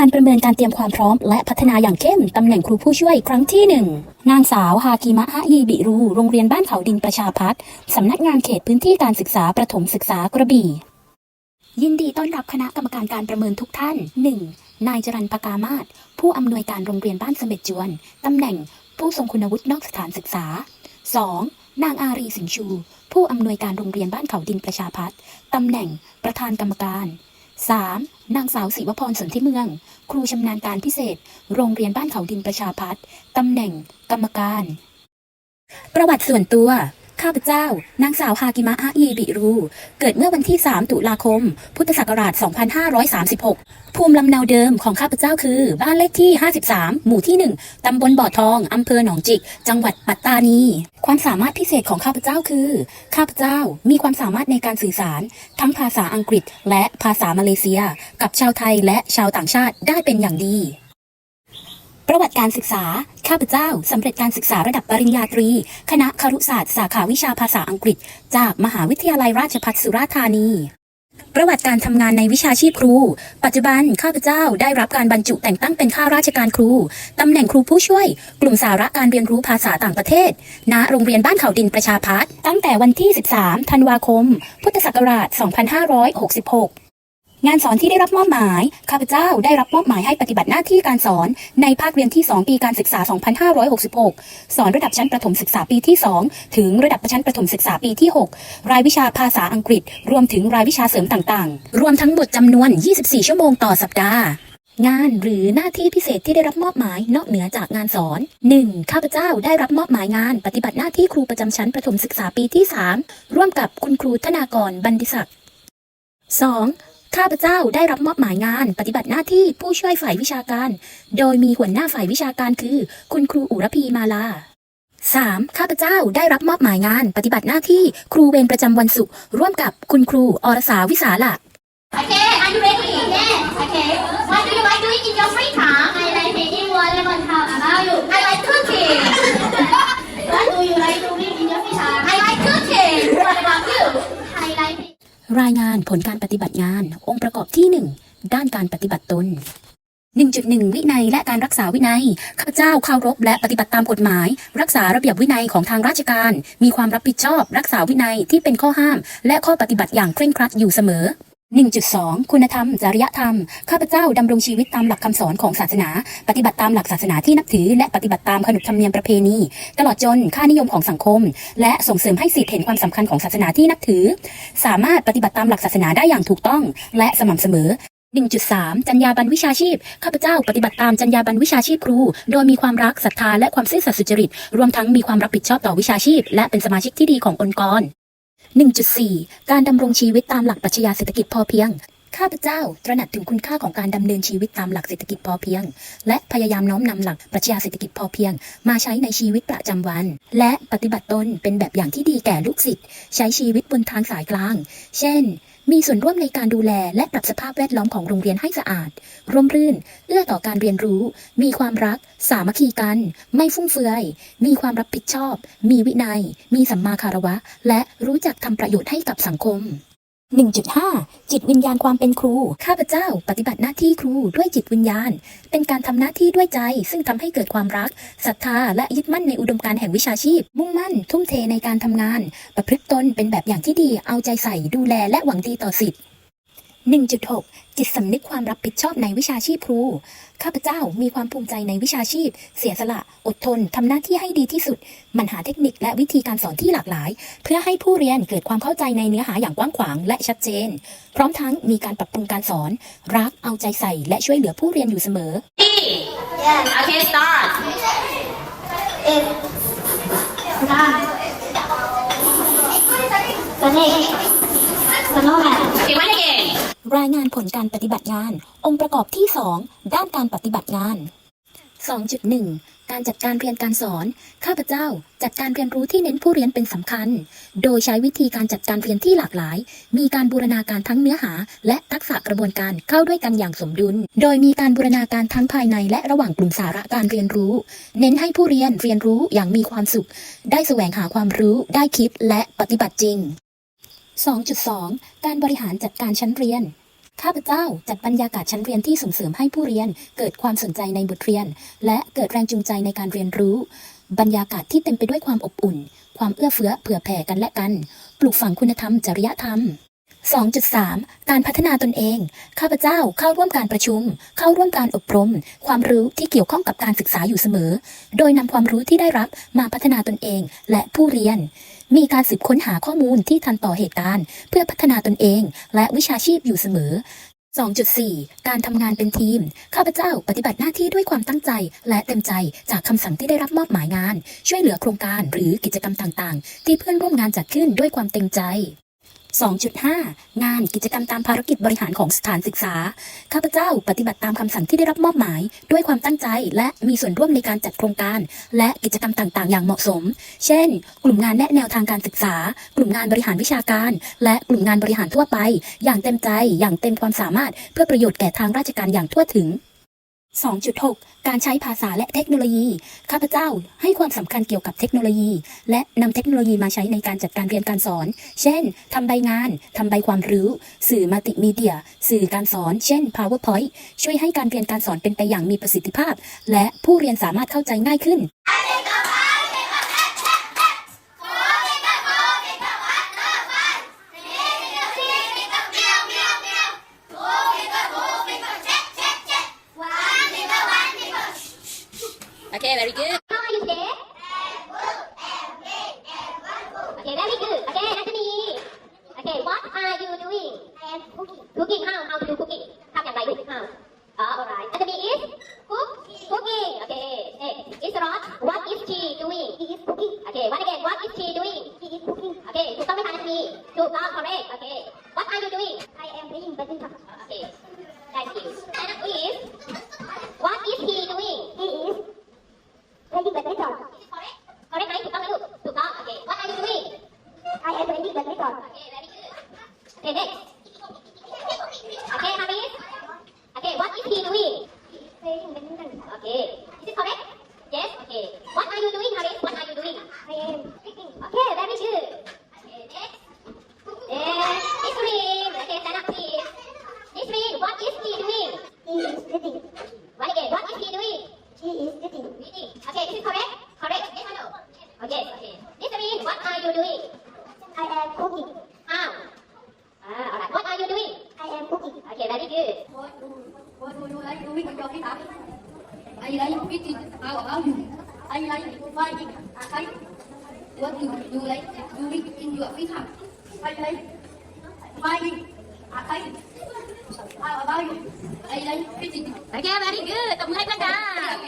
การประเมินการเตรียมความพร้อม และพัฒนาอย่างเข้มตำแหน่งครูผู้ช่วยครั้งที่หนึ่งนางสาวฮากิมะฮะยีบิรู โรงเรียนบ้านเขาดินประชาพัฒน์สำนักงานเขตพื้นที่การศึกษาประถมศึกษากระบี่ ยินดีต้อนรับคณะกรรมการการประเมินทุกท่าน 1. นายจรันปากามาศผู้อำนวยการโรงเรียนบ้านเสม็ดจวนตำแหน่งผู้ทรงคุณวุฒินอกสถานศึกษา 2. นางอารีสิงชู ผู้อำนวยการโรงเรียนบ้านเขาดินประชาพัฒน์ตำแหน่งประธานกรรมการ 3. นางสาวศิวพรสนธิเมือง ครูชำนาญการพิเศษ โรงเรียนบ้านเขาดินประชาพัฒน์ตำแหน่ง กรรมการ ประวัติส่วนตัว ข้าพเจ้า นางสาวฮากิมะฮะยีบิรู เกิดเมื่อวันที่ 3 ตุลาคม พุทธศักราช 2536 ภูมิลำเนาเดิมของข้าพเจ้าคือ บ้านเลขที่ 53 หมู่ที่ 1 ตำบลบ่อทอง อำเภอหนองจิก จังหวัดปัตตานี ความสามารถพิเศษของข้าพเจ้าคือ ข้าพเจ้ามีความสามารถในการสื่อสาร ทั้งภาษาอังกฤษ และภาษามาเลเซีย กับชาวไทยและชาวต่างชาติได้เป็นอย่างดี ประวัติการศึกษา ข้าพเจ้าสำเร็จการศึกษาระดับปริญญาตรี คณะครุศาสตร์สาขาวิชาภาษาอังกฤษ จากมหาวิทยาลัยราชภัฏสุราษฎร์ธานี ประวัติการทำงานในวิชาชีพครู ปัจจุบันข้าพเจ้าได้รับการบรรจุแต่งตั้งเป็นข้าราชการครูตำแหน่งครูผู้ช่วย กลุ่มสาระการเรียนรู้ภาษาต่างประเทศ ณ โรงเรียนบ้านเขาดินประชาพัฒน์ตั้งแต่วันที่ 13 ธันวาคม พุทธศักราช 2566 งานสอนที่ได้รับมอบหมาย ข้าพเจ้าได้รับมอบหมายให้ปฏิบัติหน้าที่การสอนในภาคเรียนที่ 2 ปีการศึกษา 2566 สอนระดับชั้นประถมศึกษาปีที่ 2 ถึงระดับชั้นประถมศึกษาปีที่ 6 รายวิชาภาษาอังกฤษ รวมถึงรายวิชาเสริมต่างๆ รวมทั้งหมดจำนวน 24 ชั่วโมงต่อสัปดาห์งานหรือหน้าที่พิเศษที่ได้รับมอบหมายนอกเหนือจากงานสอน 1. ข้าพเจ้าได้รับมอบหมายงาน ปฏิบัติหน้าที่ครูประจำชั้นประถมศึกษาปีที่ 3 ร่วมกับคุณครูธนากรบันดิศักดิ์ 2. ข้าพเจ้าได้รับมอบหมายงาน ปฏิบัติหน้าที่ผู้ช่วยฝ่ายวิชาการ โดยมีหัวหน้าฝ่ายวิชาการคือ คุณครูอุรพีมาลา 3. ข้าพเจ้าได้รับมอบหมายงาน ปฏิบัติหน้าที่ครูเวรประจำวันศุกร์ร่วมกับคุณครูอรสาวิสาละ Okay, are you ready? Yes. Okay. What do you like doing in your free time? I like playing volleyball. How about you? I like cooking. what do you like doing in your free time? I like cooking. What about you? I like รายงานผลการปฏิบัติงาน องค์ประกอบที่ 1 ด้านการปฏิบัติตน 1.1 วินัยและการรักษาวินัย ข้าพเจ้าเคารพและปฏิบัติตามกฎหมาย รักษาระเบียบวินัยของทางราชการ มีความรับผิดชอบ รักษาวินัยที่เป็นข้อห้าม และข้อปฏิบัติอย่างเคร่งครัดอยู่เสมอ 1.2 คุณธรรม จริยธรรม ข้าพเจ้าดำรงชีวิตตามหลักคำสอนของศาสนา ปฏิบัติตามหลักศาสนาที่นับถือ และปฏิบัติตามขนบธรรมเนียมประเพณี ตลอดจนค่านิยมของสังคม และส่งเสริมให้สิทธิเห็นความสำคัญของศาสนาที่นับถือ สามารถปฏิบัติตามหลักศาสนาได้อย่างถูกต้อง และสม่ำเสมอ1.3 จรรยาบรรณวิชาชีพ ข้าพเจ้าปฏิบัติตามจรรยาบรรณวิชาชีพครู โดยมีความรักศรัทธาและความซื่อสัตย์สุจริต รวมทั้งมีความรับผิดชอบต่อวิชาชีพ และเป็นสมาชิกที่ดีขององค์กร 1.4 การดำรงชีวิตตามหลักปรัชญาเศรษฐกิจพอเพียง ข้าพเจ้าตระหนักถึงคุณค่าของการดำเนินชีวิตตามหลักเศรษฐกิจพอเพียง และพยายามน้อมนำหลักปรัชญาเศรษฐกิจพอเพียง มาใช้ในชีวิตประจำวัน และปฏิบัติตนเป็นแบบอย่างที่ดีแก่ลูกศิษย์ใช้ชีวิตบนทางสายกลาง เช่น มีส่วนร่วมในการดูแลและปรับสภาพแวดล้อมของโรงเรียนให้สะอาด ร่มรื่น เอื้อต่อการเรียนรู้ มีความรัก สามัคคีกัน ไม่ฟุ่มเฟือย มีความรับผิดชอบ มีวินัย มีสัมมาคารวะ และรู้จักทำประโยชน์ให้กับสังคม 1.5 จิตวิญญาณความเป็นครู ข้าพเจ้า ปฏิบัติหน้าที่ครูด้วยจิตวิญญาณ เป็นการทำหน้าที่ด้วยใจ ซึ่งทำให้เกิดความรักศรัทธาและยึดมั่นในอุดมการณ์แห่งวิชาชีพ มุ่งมั่น ทุ่มเทในการทำงาน ประพฤติตนเป็นแบบอย่างที่ดีเอาใจใส่ดูแลและหวังดีต่อสิทธิ์ 1.6 จิตสำนึกความรับผิดชอบในวิชาชีพครู ข้าพเจ้ามีความภูมิใจในวิชาชีพ เสียสละ อดทน ทำหน้าที่ให้ดีที่สุด มันหาเทคนิคและวิธีการสอนที่หลากหลาย เพื่อให้ผู้เรียนเกิดความเข้าใจในเนื้อหาอย่างกว้างขวางและชัดเจน พร้อมทั้งมีการปรับปรุงการสอน รัก เอาใจใส่ และช่วยเหลือผู้เรียนอยู่เสมอ Yes. Okay, start. It. Run. Snake. Snowman. Okay, one again. รายงานผลการปฏิบัติงาน องค์ประกอบที่ 2 ด้านการปฏิบัติงาน 2.1 การจัดการเรียนการสอน ข้าพเจ้าจัดการเรียนรู้ที่เน้นผู้เรียนเป็นสำคัญ โดยใช้วิธีการจัดการเรียนที่หลากหลาย มีการบูรณาการทั้งเนื้อหา และทักษะกระบวนการเข้าด้วยกันอย่างสมดุล โดยมีการบูรณาการทั้งภายในและระหว่างกลุ่มสาระการเรียนรู้ เน้นให้ผู้เรียนเรียนรู้อย่างมีความสุข ได้แสวงหาความรู้ ได้คิดและปฏิบัติจริง 2.2 การบริหารจัดการชั้นเรียน ข้าพเจ้าจัดบรรยากาศชั้นเรียนที่ส่งเสริมให้ผู้เรียนเกิดความสนใจในบทเรียน และเกิดแรงจูงใจในการเรียนรู้ บรรยากาศที่เต็มไปด้วยความอบอุ่น ความเอื้อเฟื้อเผื่อแผ่กันและกัน ปลูกฝังคุณธรรมจริยธรรม 2.3 การพัฒนาตนเอง ข้าพเจ้าเข้าร่วมการประชุม เข้าร่วมการอบรม ความรู้ที่เกี่ยวข้องกับการศึกษาอยู่เสมอ โดยนำความรู้ที่ได้รับมาพัฒนาตนเองและผู้เรียน มีการสืบค้นหาข้อมูลที่ทันต่อเหตุการณ์ เพื่อพัฒนาตนเองและวิชาชีพอยู่เสมอ 2.4 การทำงานเป็นทีม ข้าพเจ้าปฏิบัติหน้าที่ด้วยความตั้งใจ และเต็มใจจากคำสั่งที่ได้รับมอบหมายงาน ช่วยเหลือโครงการหรือกิจกรรมต่าง ๆ ที่เพื่อนร่วมงานจัดขึ้นด้วยความเต็มใจ 2.5 งานกิจกรรมตามภารกิจบริหารของสถานศึกษา ข้าพเจ้าปฏิบัติตามคำสั่งที่ได้รับมอบหมาย ด้วยความตั้งใจและมีส่วนร่วมในการจัดโครงการ และกิจกรรมต่างๆ อย่างเหมาะสม เช่น กลุ่มงานแนะแนวทางการศึกษา กลุ่มงานบริหารวิชาการ และกลุ่มงานบริหารทั่วไป อย่างเต็มใจ อย่างเต็มความสามารถ เพื่อประโยชน์แก่ทางราชการอย่างทั่วถึง 2.6 การใช้ภาษาและเทคโนโลยี ข้าพเจ้าให้ความสำคัญเกี่ยวกับเทคโนโลยี และนำเทคโนโลยีมาใช้ในการจัดการเรียนการสอน เช่นทำใบงานทำใบความรู้ สื่อมัลติมีเดีย สื่อการสอน เช่น PowerPoint ช่วยให้การเรียนการสอนเป็นไปอย่างมีประสิทธิภาพ และผู้เรียนสามารถเข้าใจง่ายขึ้น Okay, very good. How are you today? Okay, very good. Okay, Anthony. Okay, what are you doing? I am cooking. Cooking how? How to do cooking? ทำอย่างไรลูก How? Oh, alright. Anthony is cook cooking. Okay. Hey, is Rod. What is she doing? He is cooking. Okay. What is she doing? He is cooking. Okay. ถูกต้องไหมคะ Anthony? ถูกต้อง correct. Okay. mình tìm được thẳng phạm đây đây. Đây à đây à đây. Đây đây. Cái gì? Đấy kia very good. Tổng hai cái cả